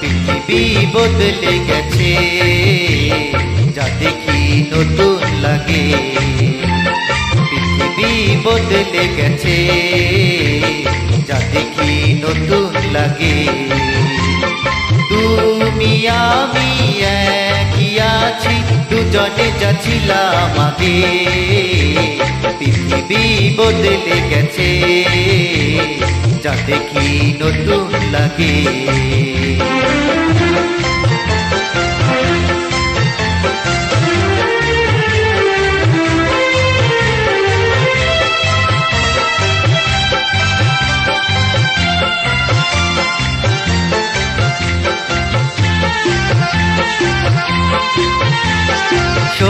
পৃথিবী বদলে গেছে যা দেখি নতুন লাগে পৃথিবী বদলে গেছে যা দেখি নতুন লাগে তুমি আমি আছি দুজনে যাচ্ছিলাম আগে। পৃথিবী বদলে গেছে যা দেখি নতুন লাগে।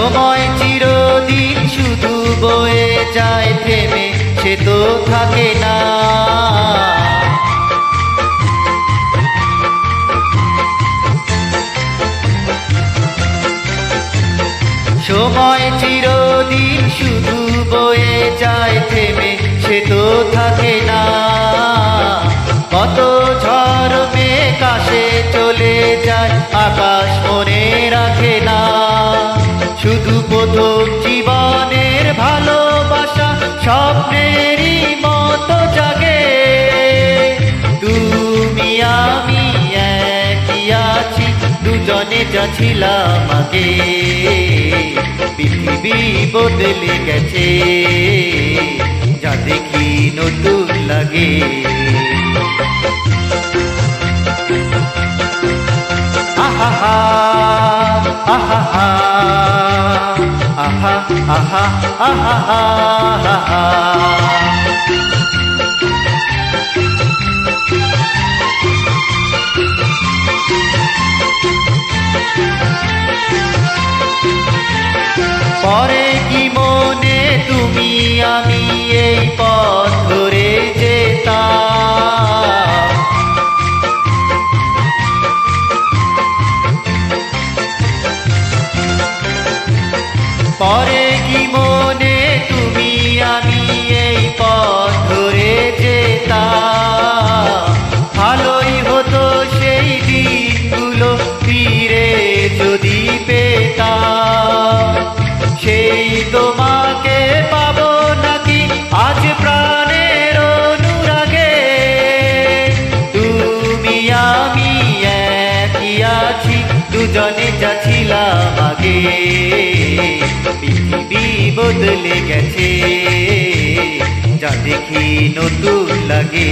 সময় চিরদিন শুধু বয়ে যায় থেমে সে তো থাকে না। সময় চিরদিন শুধু বয়ে প্রথম জীবনের ভালোবাসা স্বপ্নেরই মতো জাগে। তুমি, আমি একই আছি, দুজনে যাচ্ছিলাম আগে। পৃথিবী বদলে গেছে, যা দেখি নতুন লাগে। আহা আহা আহা আহা আহা আহা পরে কি মনে তুমি আমি এই দুজনে যাচ্ছিলাম আগে। পৃথিবী বদলে গেছে যা দেখি নতুন লাগে।